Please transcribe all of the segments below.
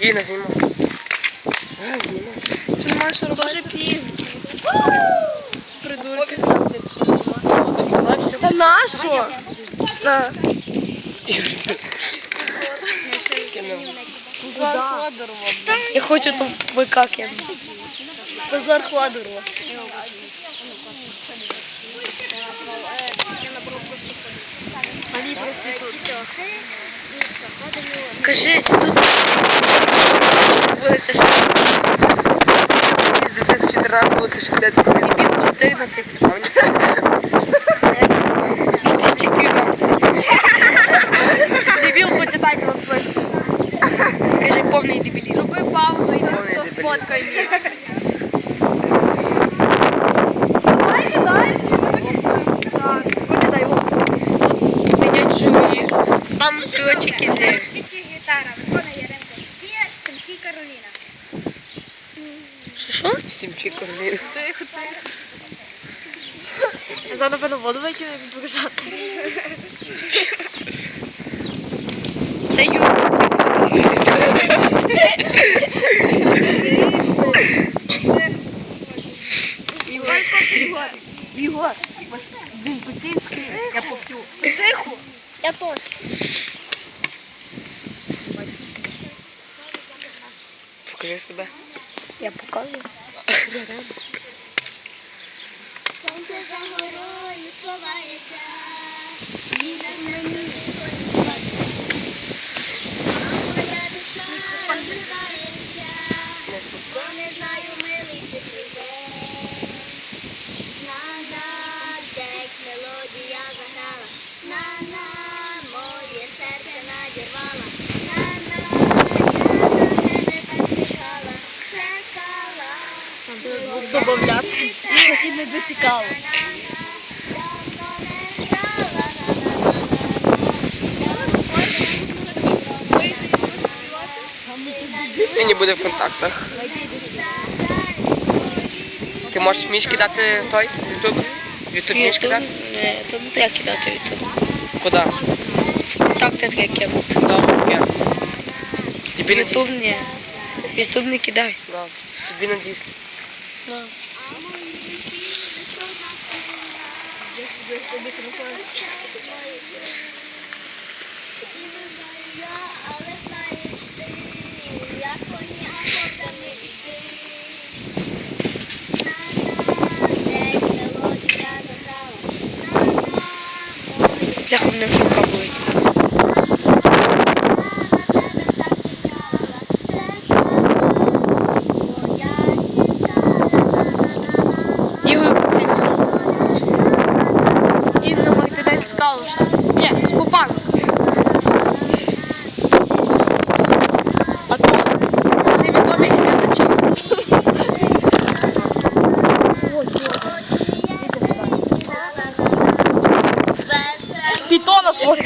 Інна, знімай. А, знімай. Чи немає що робити? Дуже пізно. Придурки. Та на що? На. Позор Ходорова. Я хочу ту бика кинути. Позор Ходорова. Кажи, тут вулиця З 2014 року це ще 10 Шкідбіл 14. А мені Дебіл, почитайте вам свой. Скажи, повний дебілізм. Зроби паузу і Повний хто дебілізм. сфоткає ніс. Куди його? Тут сидять живі. Там, коротше, кізлі. гітара, Кароліна. Що, що? Сімчі. Я зараз, напевно, воду викину і буду казати. Це Юра. Ігор, Ігор, Ігор. Він Путінський, я поп'ю. Тихо. Я тоже. Покажи себе. Я покажу. Сонце за горою сховається. І на мені Моя душа розривається. Бо не знаю, милий, чи прийде. На-на, дек мелодія заграла. На-на, моє серце надірвала. На-на, я на тебе так чекала, чекала. Добавляти. І не зацікаво. Він не буде в контактах. Ти можеш між кидати той ютуб? Ютуб між кидати? Ні, тут не треба кидати в Ютуб. Куди? Так ти таке кинути. Да, я. Тобі на Ютуб ні. Ютуб не кидай. Да. Тобі на диск. Да. Але знаєш ти, як коні охотами іти. На-на, десь мелодія заграла. На-на, моє Бляха, мене вже рука болить. Ігор Куцинський. Інна Магдален Скалуша. Ні, Скупан. А то невідомі глядачі. Пітона свого.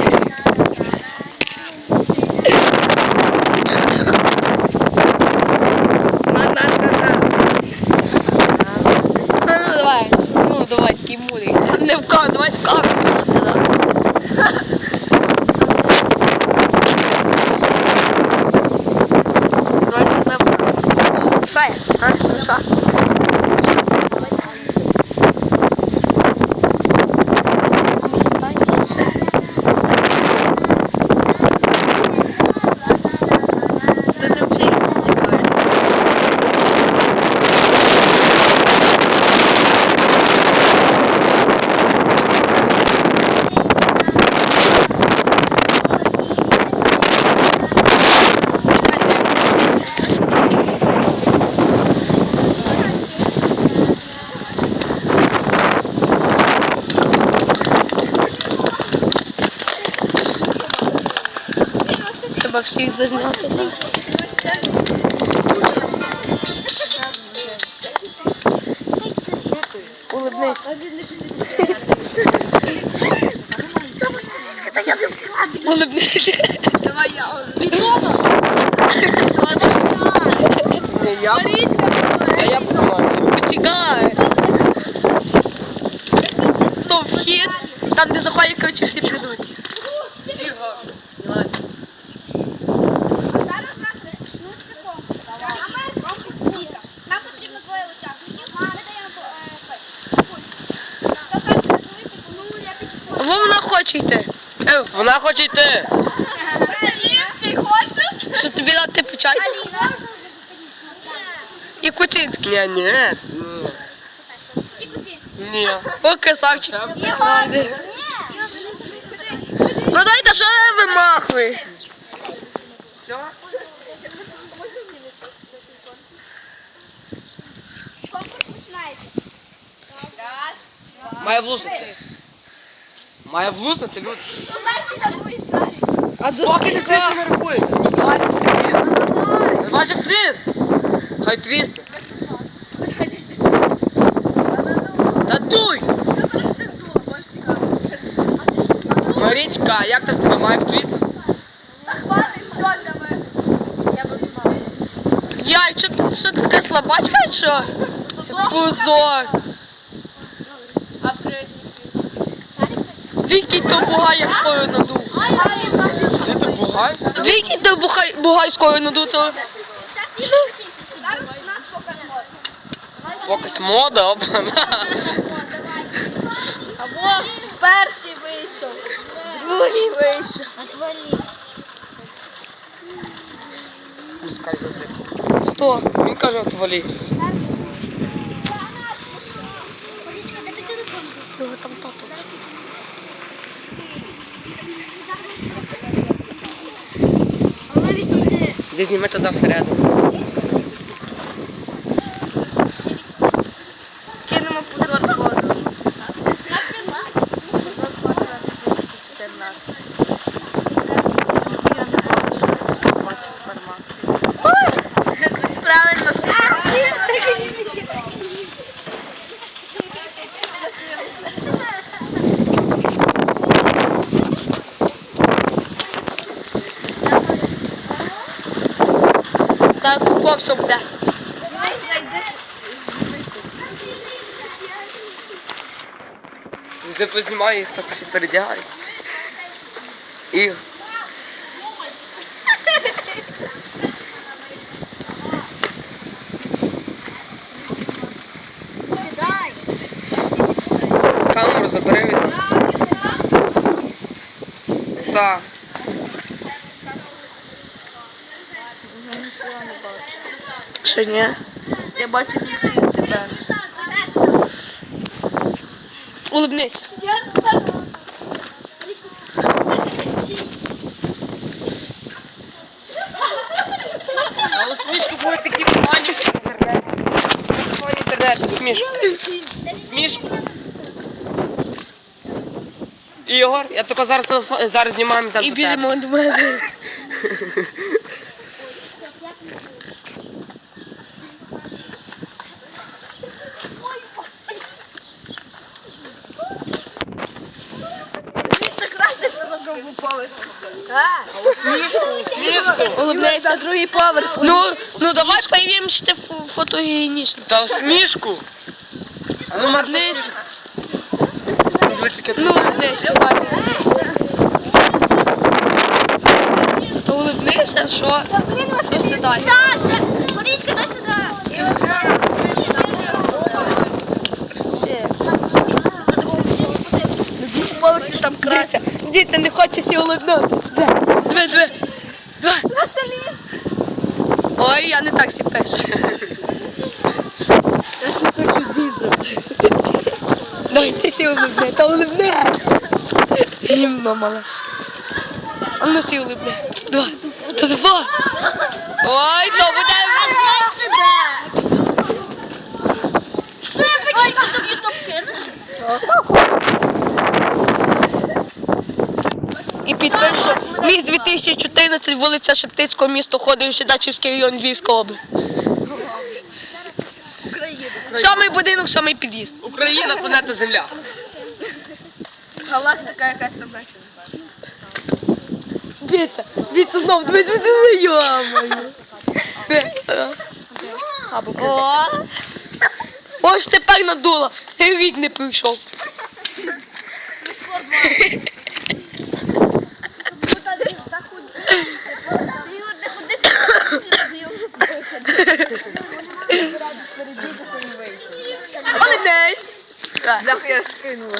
Ну, ну давай. Такий мудрий. Не в камеру, давай в камеру. Давай себе. Що я? А? Ну що? Ти ти взагалі не знімаєшся. Треба всіх зазняти. Улыбнись. Улыбнись. Давай я. А. То вхід, там де заходять, коротше, всі придуть. Давай. Зараз нас почнуться конкурси. А ми конкурс діка. Нам потрібно двоє учасників. Ми даємо е, той, пульт. Хто перший назовить, ну я підходжу. Во вона хоче йти. Е, Вона хоче йти. Ти хочеш? що тобі дати почати? Аліна. І Куцинський. Ні, ні, ні. І куди? Ні. О, красавчик. Ігор. Ні. Ну дайте, що ви вимахуєш? Конкурс починається. Раз. два. Має влуснути. Має влуснути, люди. Ну, перший на другий шарик. А до Поки не крити не рахує. Давай же твіст. Хай твісне. Та дуй! Марічка, як там тебе має твіснути? Яй, що, ти- що ти така слабачка, чи що? Позор. Вікій то бугай, як скоро ти бугай? Вікій то бугай, бугай скоро надув, то... Фокус мода, опа. Або перший вийшов, другий вийшов. Пускай за ти. Хто? Він каже, отвалі. Його там тато. Іди зніми туди всередину. Кинемо позор в воду. 14. Та купов все буде. Де познімаю їх так всі передягають. І... Камеру забери від нас. Так. Що ні? Я бачу тільки тебе. Улыбнись. А усмішку буде такі погані інтернеті, усмішку. Смішку. Ігор, я тільки зараз зараз знімаємо там. І біжимо до мене. Смішку. Улыбнися. другий поверх. Ну, ну давай появимо, що ти фо- фотогенічна. Та усмішку. А ну махнись. Дивіться, яке Ну, улыбнися. давай. То улыбнися, що? Що стидай? Марічка, дай сюди. Діти, не хоче сі улыбнути. Две, две, две. На столі. Ой, я не так сі пишу. Я не хочу діду. Давай ти сі улыбни, та улыбни. Німно мала. А ну сі улыбни. Два. Та два. Міст 2014, вулиця Шептицького, місто Ходивши, Дачівський район, Львівська область. Сьомий будинок, сьомий під'їзд. Україна, планета Земля. Галактика якась собача. Дивіться, дивіться знов, дивіться, дивіться, йо-моє. О, ось тепер надула, рік не прийшов. Та Я скинула.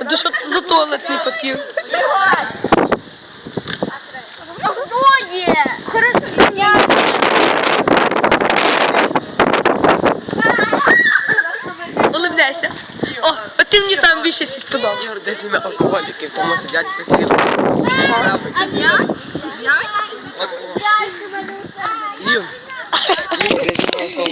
А то що за туалетний папір? Хто є? О, от ти мені сам більше сподобав. Ігор, де алкоголіків, тому сидять посілі. А я?